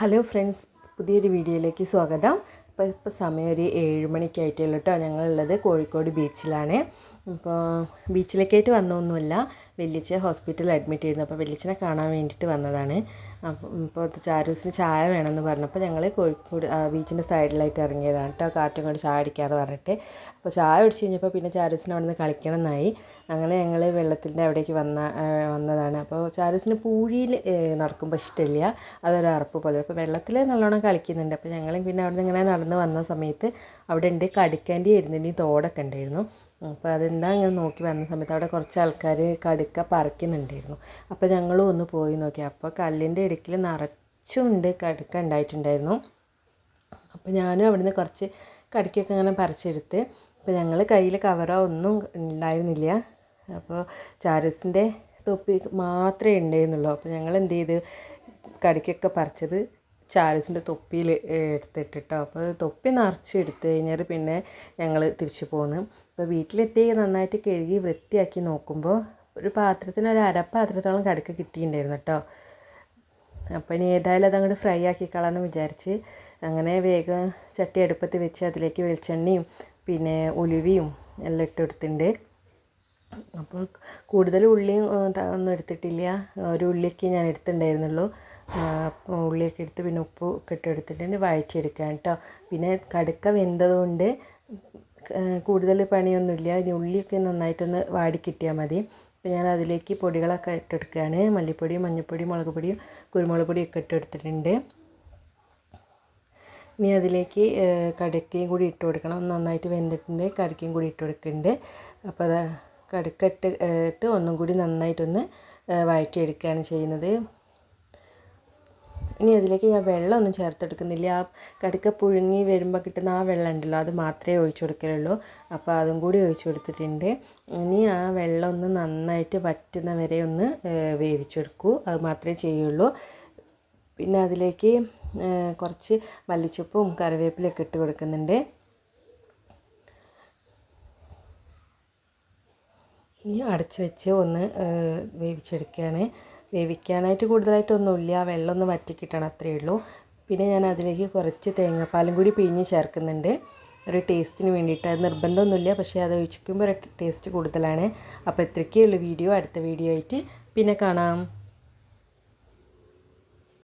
Hello friends പുതിയൊരു വീഡിയോയിലേക്ക് സ്വാഗതം. ഇപ്പോൾ ഇപ്പോൾ സമയം ഒരു ഏഴ് മണിക്കായിട്ടുള്ളൂ കേട്ടോ ഞങ്ങളുള്ളത് കോഴിക്കോട് ബീച്ചിലാണ്. ഇപ്പോൾ ബീച്ചിലേക്കായിട്ട് വന്നൊന്നുമില്ല. വെല്ലിച്ച ഹോസ്പിറ്റലിൽ അഡ്മിറ്റ് ചെയ്യുന്നു അപ്പോൾ വെല്ലിച്ചനെ കാണാൻ വേണ്ടിയിട്ട് വന്നതാണ്. അപ്പോൾ ഇപ്പോൾ ചാരൂസിന് ചായ വേണമെന്ന് പറഞ്ഞപ്പോൾ ഞങ്ങൾ കോഴിക്കോട് ബീച്ചിന്റെ സൈഡിലായിട്ട് ഇറങ്ങിയതാണ് കേട്ടോ. കാറ്റും കൊണ്ട് ചായ അടിക്കാതെ പറഞ്ഞിട്ട്. അപ്പോൾ ചായ കുടിച്ച് കഴിഞ്ഞപ്പോൾ പിന്നെ ചാരൂസിന് അവിടെ നിന്ന് കളിക്കണം എന്നായി അങ്ങനെ ഞങ്ങൾ വെള്ളത്തിന്റെ അവിടേക്ക് വന്ന വന്നതാണ്. അപ്പോൾ ചാരൂസിന് പൂഴിയിൽ നടക്കുമ്പോൾ ഇഷ്ടമില്ല. അതൊരു അറപ്പ് പോലെ. അപ്പോൾ വെള്ളത്തിൽ നല്ലോണം കളിക്കുന്നുണ്ട്. അപ്പോൾ ഞങ്ങൾ പിന്നെ അവിടെ നിന്ന് ഇങ്ങനെ നടന്ന് വന്ന സമയത്ത് അവിടെ ഉണ്ട് കടുക്കേന്റെ എരുന്നിന്റെ തോടൊക്കെ ഉണ്ടായിരുന്നു. അപ്പോൾ അതെന്താ ഇങ്ങനെ നോക്കി വന്ന സമയത്ത് അവിടെ കുറച്ച് ആൾക്കാർ കടുക്ക പറിക്കുന്നുണ്ടായിരുന്നു. അപ്പോൾ ഞങ്ങളും ഒന്ന് പോയി നോക്കി. അപ്പോൾ കല്ലിന്റെ ഇടുക്കിൽ നിറച്ചുണ്ട് കടുക്ക ഉണ്ടായിട്ടുണ്ടായിരുന്നു. അപ്പോൾ ഞാനും അവിടുന്ന് കുറച്ച് കടുക്കൊക്കെ അങ്ങനെ പറിച്ചെടുത്ത് അപ്പോൾ ഞങ്ങൾ കയ്യിൽ കവറോ ഒന്നും ഉണ്ടായിരുന്നില്ല. അപ്പോൾ ചാരസിന്റെ തൊപ്പി മാത്രമേ ഉണ്ടായിരുന്നുള്ളൂ. അപ്പോൾ ഞങ്ങൾ എന്ത് ചെയ്ത്? കടിക്കൊക്കെ പറിച്ചത് ചാരസിന്റെ തൊപ്പിയിൽ എടുത്തിട്ടിട്ടോ. അപ്പോൾ തൊപ്പി നിറച്ച് എടുത്ത് കഴിഞ്ഞാൽ പിന്നെ ഞങ്ങൾ തിരിച്ചു പോന്നു. അപ്പോൾ വീട്ടിലെത്തി നന്നായിട്ട് കഴുകി വൃത്തിയാക്കി നോക്കുമ്പോൾ ഒരു പാത്രത്തിന് ഒരു അരപ്പാത്രത്തോളം കടുക്ക കിട്ടിയിട്ടുണ്ടായിരുന്നു കേട്ടോ. അപ്പോൾ ഇനി ഏതായാലും അതങ്ങോട്ട് ഫ്രൈ ആക്കിക്കളാമെന്ന് വിചാരിച്ച് അങ്ങനെ വേഗം ചട്ടി അടുപ്പത്ത് വെച്ച് അതിലേക്ക് വെളിച്ചെണ്ണയും പിന്നെ ഉലുവയും എല്ലാം ഇട്ട് കൊടുത്തിട്ടുണ്ട്. അപ്പോൾ കൂടുതൽ ഉള്ളിയും ഒന്നും എടുത്തിട്ടില്ല. ഒരു ഉള്ളിയൊക്കെ ഞാൻ എടുത്തിട്ടുണ്ടായിരുന്നുള്ളൂ. ഉള്ളിയൊക്കെ എടുത്ത് പിന്നെ ഉപ്പ് ഒക്കെ ഇട്ട് എടുത്തിട്ട് വഴറ്റിയെടുക്കാം കേട്ടോ പിന്നെ കടുക്ക വെന്തതുകൊണ്ട് കൂടുതൽ പണിയൊന്നുമില്ല. ഇനി ഉള്ളിയൊക്കെ നന്നായിട്ടൊന്ന് വാടി കിട്ടിയാൽ മതി. അപ്പോൾ ഞാൻ അതിലേക്ക് പൊടികളൊക്കെ ഇട്ടെടുക്കുകയാണ് മല്ലിപ്പൊടി മഞ്ഞൾപ്പൊടി മുളക് പൊടിയും കുരുമുളക് പൊടിയൊക്കെ ഇട്ടെടുത്തിട്ടുണ്ട് ഇനി അതിലേക്ക് കടക്കയും കൂടി ഇട്ട് കൊടുക്കണം. നന്നായിട്ട് വെന്തിട്ടുണ്ട്. കടക്കയും കൂടി ഇട്ട് കൊടുക്കുന്നുണ്ട്. അപ്പോൾ അത് കടുക്കട്ട് ഇട്ട് ഒന്നും കൂടി നന്നായിട്ടൊന്ന് വഴറ്റിയെടുക്കുകയാണ് ചെയ്യുന്നത്. ഇനി അതിലേക്ക് ഞാൻ വെള്ളമൊന്നും ചേർത്തെടുക്കുന്നില്ല. ആ കടുക്ക പുഴുങ്ങി വരുമ്പോൾ കിട്ടുന്ന ആ വെള്ളം ഉണ്ടല്ലോ അത് മാത്രമേ ഒഴിച്ചു കൊടുക്കലുള്ളൂ. അപ്പോൾ അതും കൂടി ഒഴിച്ചു കൊടുത്തിട്ടുണ്ട്. ഇനി ആ വെള്ളം ഒന്ന് നന്നായിട്ട് വറ്റുന്ന വരെ ഒന്ന് വേവിച്ചെടുക്കൂ. അത് മാത്രമേ ചെയ്യുള്ളൂ. പിന്നെ അതിലേക്ക് കുറച്ച് മല്ലിച്ചപ്പും കറിവേപ്പിലൊക്കെ ഇട്ട് കൊടുക്കുന്നുണ്ട്. ഇനി അടച്ച് വെച്ച് ഒന്ന് വേവിച്ചെടുക്കുകയാണ്. വേവിക്കാനായിട്ട് കൂടുതലായിട്ടൊന്നുമില്ല. വെള്ളം ഒന്ന് വറ്റി കിട്ടണം അത്രയേ ഉള്ളൂ. പിന്നെ ഞാൻ അതിലേക്ക് കുറച്ച് തേങ്ങാപ്പാലും കൂടി പിഴിഞ്ഞ് ചേർക്കുന്നുണ്ട്. ഒരു ടേസ്റ്റിന് വേണ്ടിയിട്ട്. അത് നിർബന്ധമൊന്നുമില്ല. പക്ഷേ അത് ഒഴിച്ചിരിക്കുമ്പോൾ ഒരു ടേസ്റ്റ് കൂടുതലാണ്. അപ്പോൾ ഇത്രയ്ക്കേ ഉള്ളൂ വീഡിയോ. അടുത്ത വീഡിയോ ആയിട്ട് പിന്നെ കാണാം.